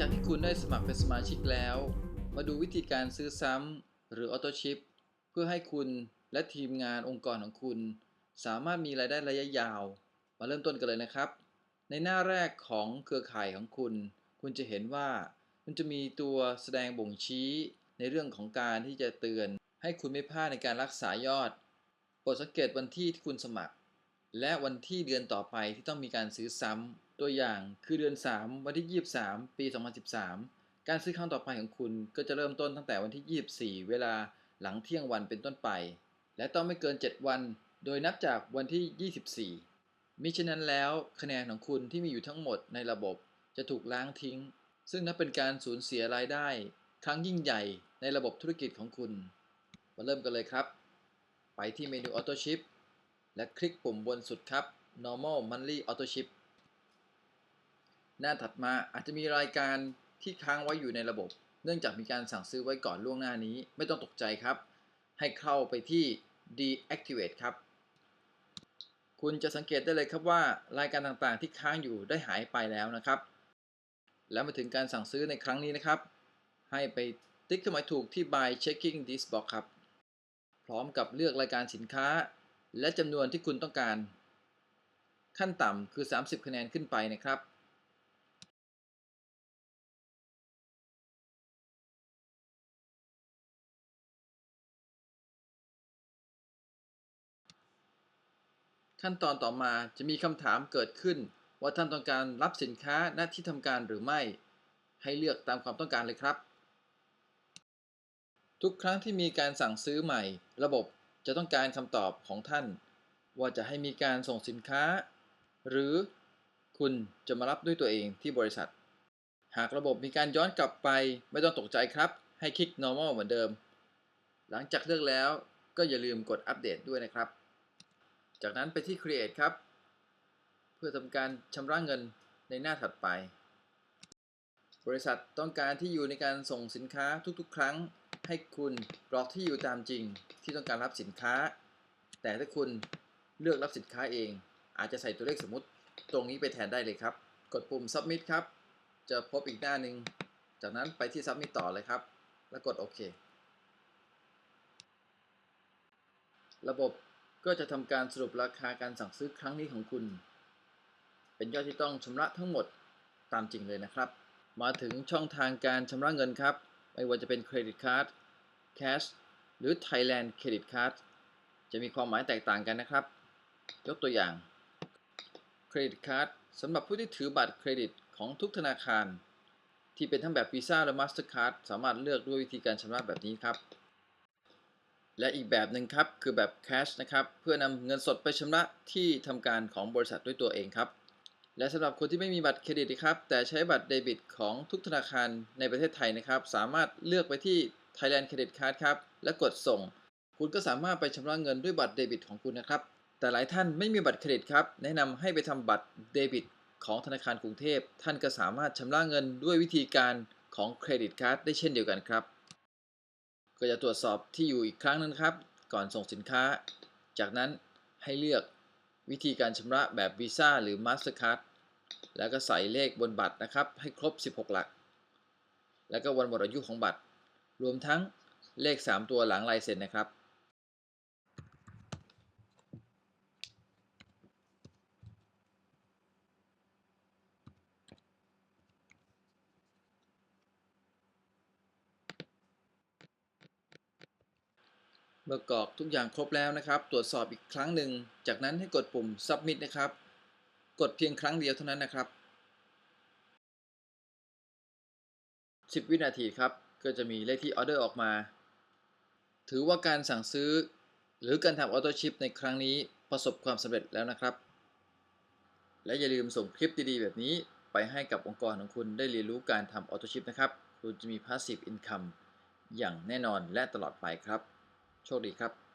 จากที่คุณได้สมัครเป็นสมาชิกแล้ว มาดูวิธีการซื้อซ้ำหรือออโตชิปเพื่อให้คุณและทีมงานองค์กรของคุณ สามารถมีรายได้ระยะยาว มาเริ่มต้นกันเลยนะครับ ในหน้าแรกของเครือข่ายของคุณ คุณจะเห็นว่า มันจะมีตัวแสดงบ่งชี้ในเรื่องของการที่จะเตือน ให้คุณไม่พลาดในการรักษายอด โปรดสังเกตวันที่ที่คุณสมัคร และวันที่เดือนต่อไปที่ต้องมีการซื้อซ้ำตัวอย่างคือเดือน 3 วันที่ 23 ปี 2013 การซื้อครั้งต่อไปของคุณก็จะเริ่มต้นตั้งแต่วันที่ 24 เวลาหลังเที่ยงวันเป็นต้นไป และต้องไม่เกิน 7 วัน โดยนับจากวันที่ 24 มิฉะนั้นแล้วคะแนนของคุณที่มีอยู่ทั้งหมดในระบบจะถูกล้างทิ้ง ซึ่งนับเป็นการสูญเสียรายได้ ครั้งยิ่งใหญ่ในระบบธุรกิจของคุณ มาเริ่มกันเลยครับ ไปที่เมนู Auto Ship และคลิกปุ่มบนสุดครับ Normal Monthly Auto Ship หน้าถัดมาอาจจะมีรายการที่ค้างไว้อยู่ในระบบ เนื่องจากมีการสั่งซื้อไว้ก่อนล่วงหน้านี้ ไม่ต้องตกใจครับ ให้เข้าไปที่ Deactivate ครับ คุณจะสังเกตได้เลยครับว่า รายการต่างๆที่ค้างอยู่ได้หายไปแล้วนะครับ แล้วมาถึงการสั่งซื้อในครั้งนี้นะครับ ให้ไปติ๊กเครื่องหมายถูกที่ By Checking this box ครับ พร้อมกับเลือกรายการสินค้า และจำนวนที่คุณต้องการ ขั้นต่ำคือ 30 คะแนนขึ้นไปนะครับขั้นตอนต่อมาจะมีคำถามเกิดขึ้น ว่าท่านต้องการรับสินค้าณที่ทำการหรือไม่ ให้เลือกตามความต้องการเลยครับ ทุกครั้งที่มีการสั่งซื้อใหม่ ระบบ จะต้องการคำตอบของท่าน ว่าจะให้มีการส่งสินค้า หรือคุณจะมารับด้วยตัวเองที่บริษัท หากระบบมีการย้อนกลับไปไม่ต้องตกใจครับ ให้คลิก normal เหมือนเดิม หลังจากเลือกแล้วก็อย่าลืมกดอัปเดตด้วยนะครับ จากนั้นไปที่ create ครับ เพื่อทำการชำระเงินในหน้าถัดไป บริษัทต้องการที่อยู่ในการส่งสินค้าทุกๆ ครั้ง ให้คุณกรอกที่อยู่ตามจริงที่ต้องการรับสินค้า แต่ถ้าคุณเลือกรับสินค้าเอง อาจจะใส่ตัวเลขสมมติตรงนี้ไปแทนได้เลยครับ กดปุ่ม submit ครับ จะพบอีกหน้าหนึ่ง จากนั้นไปที่ submit ต่อเลยครับ แล้วกดโอเค ระบบก็จะทำการสรุปราคาการสั่งซื้อครั้งนี้ของคุณ เป็นยอดที่ต้องชำระทั้งหมดตามจริงเลยนะครับ มาถึงช่องทางการชำระเงินครับ ไม่ว่าจะเป็นเครดิตการ์ด Cash หรือ Thailand Credit Card จะมีความหมายแตกต่างกันนะครับ ยกตัวอย่างเครดิตการ์ดสำหรับผู้ที่ถือบัตรเครดิตของทุกธนาคาร ที่เป็นทั้งแบบ Visa และ Mastercard สามารถเลือกด้วยวิธีการชำระแบบนี้ครับ และอีกแบบหนึ่งครับ คือแบบ Cash นะครับ เพื่อนำเงินสดไปชำระที่ทำการของบริษัทด้วยตัวเองครับ และสำหรับคนที่ไม่มีบัตรเครดิตครับแต่ใช้บัตรเดบิตของทุกธนาคารในประเทศไทยนะครับ สามารถเลือกไปที่ Thailand Credit Card ครับและกดส่ง คุณก็สามารถไปชำระเงินด้วยบัตรเดบิตของคุณนะครับ แต่หลายท่านไม่มีบัตรเครดิตครับ แนะนำให้ไปทำบัตรเดบิตของธนาคารกรุงเทพ ท่านก็สามารถชำระเงินด้วยวิธีการของเครดิตการ์ดได้เช่นเดียวกันครับ ก็จะตรวจสอบที่อยู่อีกครั้งนึงครับ ก่อนส่งสินค้า จากนั้นให้เลือก วิธีการชำระแบบ Visa หรือ Mastercard แล้วก็ใส่เลขบนบัตรนะครับ ให้ครบ 16 หลัก แล้วก็วันหมดอายุของบัตร รวมทั้งเลข 3 ตัวหลังลายเซ็นนะครับ เมื่อกรอกทุกอย่างครบแล้วนะครับ ตรวจสอบอีกครั้งหนึ่ง จากนั้นให้กดปุ่ม submit นะครับ กดเพียงครั้งเดียวเท่านั้นนะครับ 10 วินาทีครับ ก็จะมีเลขที่ออเดอร์ออกมา ถือว่าการสั่งซื้อ หรือการทำออโต้ชิปในครั้งนี้ประสบความสำเร็จแล้วนะครับ และอย่าลืมส่งคลิปดีๆ แบบนี้ไปให้กับองค์กรของคุณได้เรียนรู้การทำออโต้ชิปนะครับ คุณจะมี Passive Income อย่างแน่นอนและตลอดไปครับ โชคดีครับ